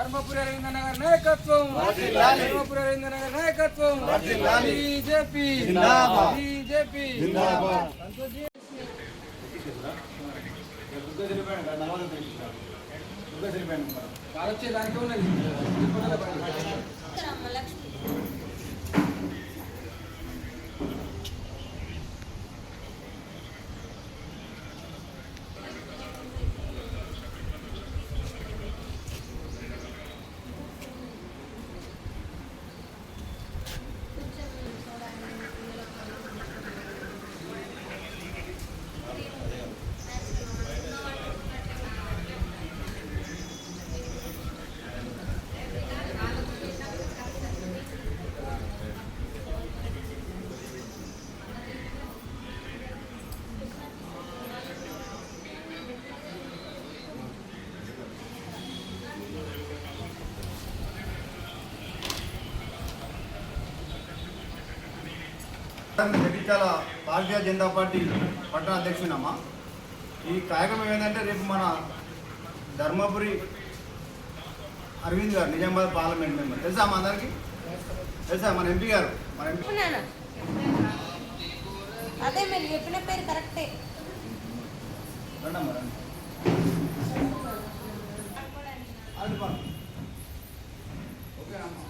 ధర్మపురి అరవింద్ గారి నాయకత్వం. ధర్మపురి అరవింద్ గారి నాయకత్వం. బీజేపీ. బీజేపీ. వచ్చే దానికి ఉన్నది. జగిత్యాల భారతీయ జనతా పార్టీ పట్టణ అధ్యక్షునమ్మా ఈ కార్యక్రమం ఏంటంటే రేపు మన ధర్మపురి అరవింద్ గారు నిజామాబాద్ పార్లమెంట్ మెంబర్. తెలుసా మా అందరికి? తెలుసా మన ఎంపీ గారు? మన ఎంపీ. అదే మీరు చెప్పిన పేరు కరెక్టే. రండమ్మా రండి. అది పా. ఓకేనమ్మా.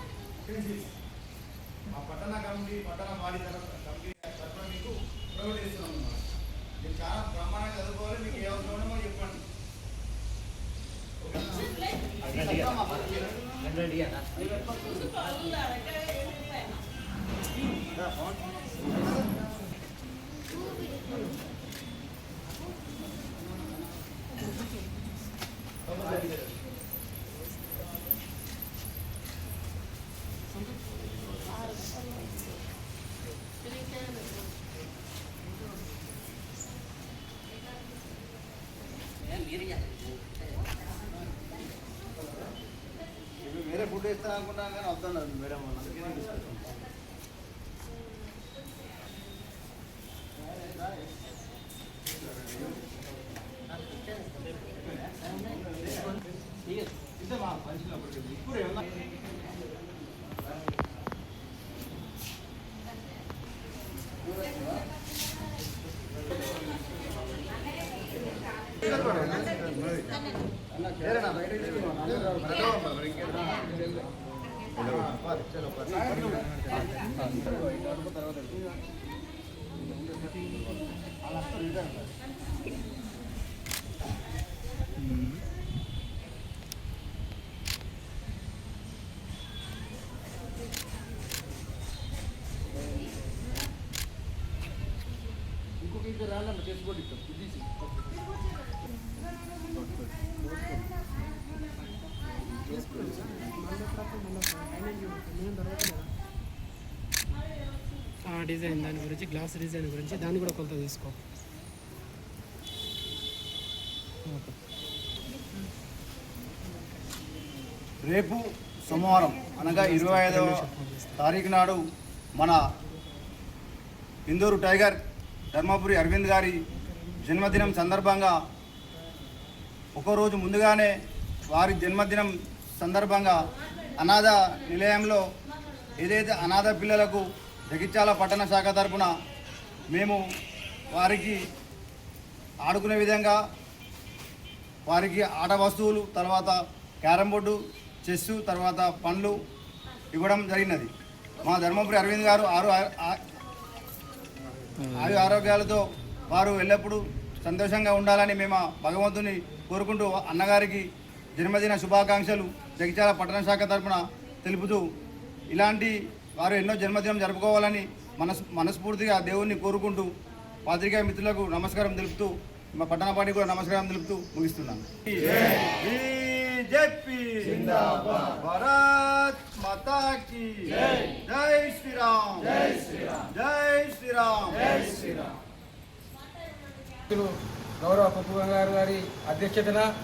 ఆ పట్టణ కమిటీ పట్టణ బాడీ కమిటీ తరఫున మీకు ప్రొవైడ్ చేస్తున్నాం అన్నమాట. మీరు చాలా బ్రహ్మాండంగా చదువుకోవాలి మీకు ఏ అవసరం ఉండమో చెప్పండి Thank you. ఫుడ్ ఇస్తాను అనుకున్నాను కానీ వద్దన్నారు మేడం వాళ్ళు. మంచిగా ఇప్పుడు ఏమన్నా లేరేనా? బయట తీసుకున్నావా? అందరూ మరి ఇంకేం? ఆ, పారు, చలో, పారు. అలా వస్తారు, ఇద్దరు. ఇంకొక ఇద్దరు రాళ్ళమ్మ చేసుకోండి డిజైన్ దాని గురించి గ్లాస్ డిజైన్ గురించి దాన్ని కూడా కొలత తీసుకో. రేపు సోమవారం అనగా ఇరవై ఐదవ తారీఖు నాడు మన ఇందూరు టైగర్ ధర్మపురి అరవింద్ గారి జన్మదినం సందర్భంగా ఒకరోజు ముందుగానే వారి జన్మదినం సందర్భంగా అనాథ నిలయంలో ఏదైతే అనాథ పిల్లలకు జగిత్యాల పట్టణ శాఖ తరపున మేము వారికి ఆడుకునే విధంగా వారికి ఆట వస్తువులు తర్వాత క్యారం బోర్డు చెస్ తర్వాత పండ్లు ఇవ్వడం జరిగినది. మా ధర్మపురి అరవింద్ గారు ఆరు ఆ- ఆయు ఆరోగ్యాలతో వారు ఎల్లప్పుడూ సంతోషంగా ఉండాలని మేము భగవంతుని కోరుకుంటూ అన్నగారికి జన్మదిన శుభాకాంక్షలు జగిత్యాల పట్టణ శాఖ తరపున తెలుపుతూ ఇలాంటి వారు ఎన్నో జన్మదినం జరుపుకోవాలని మనస్ మనస్ఫూర్తిగా దేవుణ్ణి కోరుకుంటూ పాత్రికేయ మిత్రులకు నమస్కారం తెలుపుతూ మా పట్టణ పార్టీ కూడా నమస్కారం తెలుపుతూ ముగిస్తున్నాను. బీజేపీ భారత్ మాతా కీ జై. శ్రీరామ్. జై శ్రీరామ్. జై శ్రీరామ్. జై శ్రీరామ్. గౌరవ పప్పు గంగారు గారి అధ్యక్షతన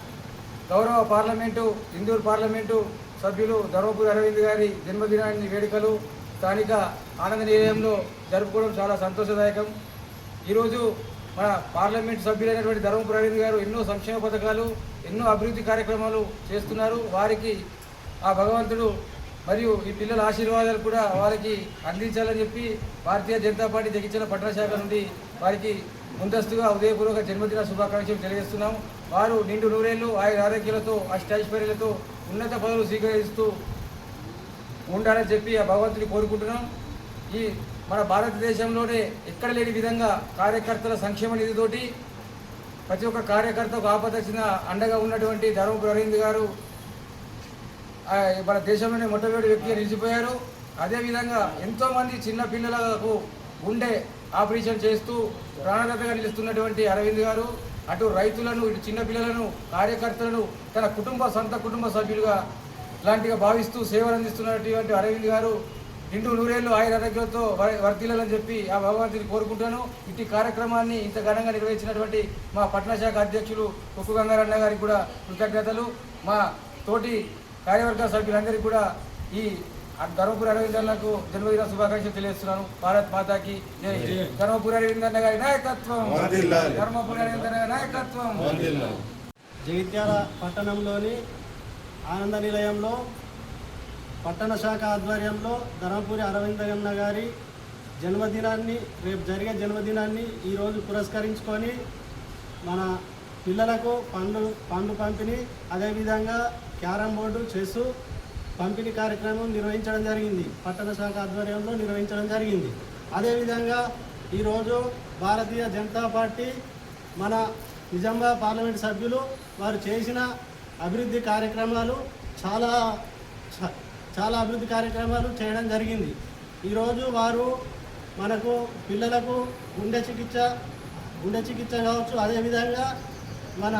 గౌరవ పార్లమెంటు ఇందూరు పార్లమెంటు సభ్యులు ధర్మపురి అరవింద్ గారి జన్మదినాన్ని వేడుకలు స్థానిక ఆనంద నిలయంలో జరుపుకోవడం చాలా సంతోషదాయకం. ఈరోజు మన పార్లమెంట్ సభ్యులైనటువంటి ధర్మ ప్రవీణ్ గారు ఎన్నో సంక్షేమ పథకాలు ఎన్నో అభివృద్ధి కార్యక్రమాలు చేస్తున్నారు. వారికి ఆ భగవంతుడు మరియు ఈ పిల్లల ఆశీర్వాదాలు కూడా వారికి అందించాలని చెప్పి భారతీయ జనతా పార్టీ జగించిన పట్టణ శాఖ నుండి వారికి ముందస్తుగా ఉదయపూర్వక జన్మదిన శుభాకాంక్షలు తెలియజేస్తున్నాం. వారు నిండు నూరేళ్ళు ఆయన ఆరోగ్యాలతో అష్టైశ్వర్యాలతో ఉన్నత పదవులు స్వీకరిస్తూ ఉండాలని చెప్పి ఆ భగవంతుని కోరుకుంటున్నాం. ఈ మన భారతదేశంలోనే ఎక్కడ లేని విధంగా కార్యకర్తల సంక్షేమ నిధితోటి ప్రతి ఒక్క కార్యకర్తకు ఆపదచ్చిన అండగా ఉన్నటువంటి ధర్మపురి అరవింద్ గారు మన దేశంలోనే మొట్టమొదటి వ్యక్తిగా నిలిచిపోయారు. అదేవిధంగా ఎంతోమంది చిన్న పిల్లలకు గుండె ఆపరేషన్ చేస్తూ ప్రాణదాతగా నిలుస్తున్నటువంటి అరవింద్ గారు అటు రైతులను ఇటు చిన్నపిల్లలను కార్యకర్తలను తన కుటుంబ సొంత కుటుంబ సభ్యులుగా లాంటిగా భావిస్తూ సేవలు అందిస్తున్నటువంటి అరవింద్ గారు నిండు నూరేళ్ళు ఆయన ఆరోగ్యంతో వ- వర్ధిల్లాలని చెప్పి ఆ భగవంతుని కోరుకుంటాను ఇట్టి కార్యక్రమాన్ని ఇంత ఘనంగా నిర్వహించినటువంటి మా పట్టణ శాఖ అధ్యక్షులు కుక్కు గంగారన్న గారికి కూడా కృతజ్ఞతలు. మా తోటి కార్యవర్గ సభ్యులందరికీ కూడా ఈ ధర్మపురి అరవింద్ అన్నకు జన్మదిన శుభాకాంక్షలు తెలియజేస్తున్నాను. భారత్ మాతాకి జై. ధర్మపురి అరవింద్ అన్న గారి నాయకత్వం. ధర్మపురి అరవింద్ అన్న గారి నాయకత్వం. జగిత్యాల పట్టణంలోని ఆనంద నిలయంలో పట్టణ శాఖ ఆధ్వర్యంలో ధర్మపురి అరవిందన్న గారి జన్మదినాన్ని రేపు జరిగే జన్మదినాన్ని ఈరోజు పురస్కరించుకొని మన పిల్లలకు పండ్లు పండ్లు పంపిణీ అదేవిధంగా క్యారమ్ బోర్డు చెస్ పంపిణీ కార్యక్రమం నిర్వహించడం జరిగింది. పట్టణ శాఖ ఆధ్వర్యంలో నిర్వహించడం జరిగింది. అదేవిధంగా ఈరోజు భారతీయ జనతా పార్టీ మన నిజామాబాద్ పార్లమెంట్ సభ్యులు వారు చేసిన అభివృద్ధి కార్యక్రమాలు చాలా చాలా అభివృద్ధి కార్యక్రమాలు చేయడం జరిగింది. ఈరోజు వారు మనకు పిల్లలకు గుండె చికిత్స గుండె చికిత్స కావచ్చు అదేవిధంగా మన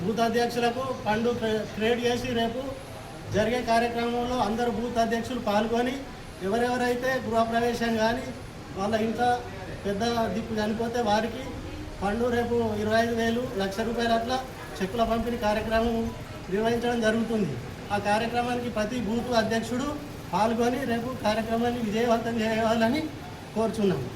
బూత్ అధ్యక్షులకు పండు క్రే- క్రియేట్ చేసి రేపు జరిగే కార్యక్రమంలో అందరు బూత్ అధ్యక్షులు పాల్గొని ఎవరెవరైతే గృహప్రవేశం కానీ వాళ్ళ ఇంత పెద్ద దిక్కు చనిపోతే వారికి పండు రేపు ఇరవై ఐదు వేలు లక్ష రూపాయల అట్లా చెక్కుల పంపిణీ కార్యక్రమం నిర్వహించడం జరుగుతుంది. ఆ కార్యక్రమానికి ప్రతి బూత్ అధ్యక్షుడు పాల్గొని రేపు కార్యక్రమాన్ని విజయవంతం చేయాలని కోరుచున్నాము.